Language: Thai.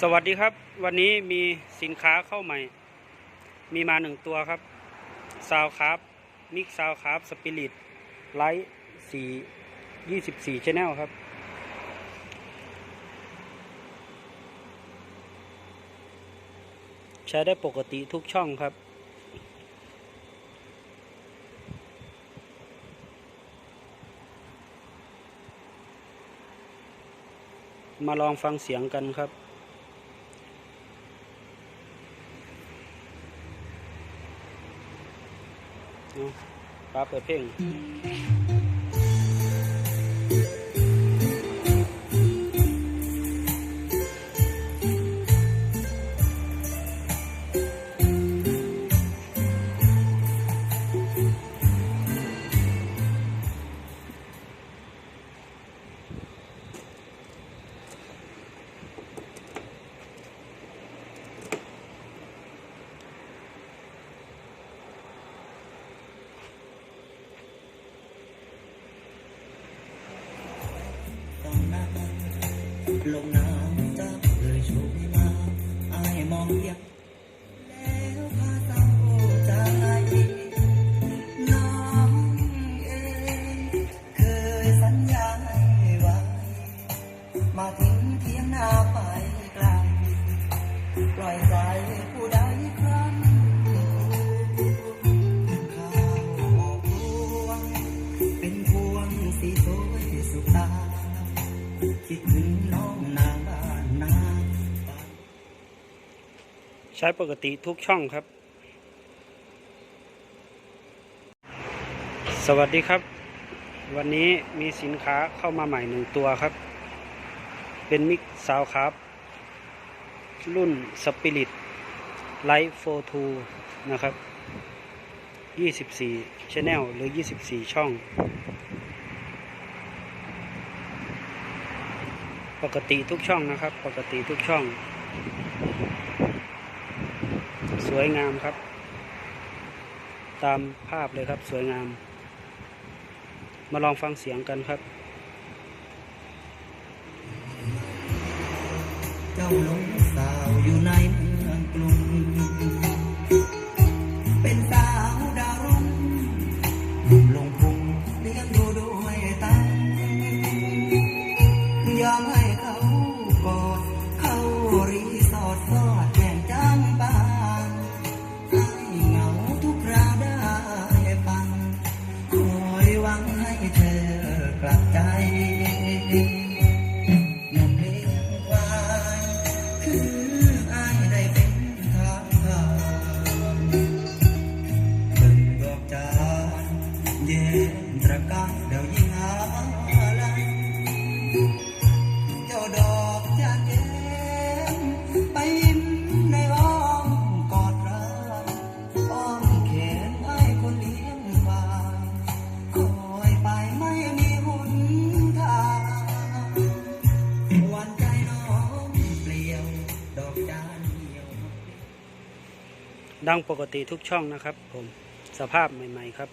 สวัสดีครับ วันนี้มีสินค้าเข้าใหม่ มีมาหนึ่งตัวครับซาวครับมิกซาวครับสปิริตไลท์สี่ยี่สิบสี่ชแนลครับ ใช้ได้ปกติทุกช่องครับมาลองฟังเสียงกันครับ เอา ป้าเปิดเพลงต้อง ลงน้ำจับเลยชม ช้ปกติทุกช่องครับ สวัสดีครับ วันนี้มีสินค้าเข้ามาใหม่หนึ่งตัวครับ เป็นมิกซาวครับ รุ่นสปิริตไลท์โฟทูนะครับ 24 Channel หรือ 24 ช่อง ปกติทุกช่องนะครับ ปกติทุกช่อง สวยงามครับ ตามภาพเลยครับสวยงาม มาลองฟังเสียงกันครับ เจ้าลง เธอกลับใจนมเลี้ยงควายคืออายได้เป็นทางผ่านเบิ่งดอกจานเย็นตระการเดี๋ยวยิ่งหาอะ ดังปกติทุกช่องนะครับผมสภาพใหม่ ๆ ครับ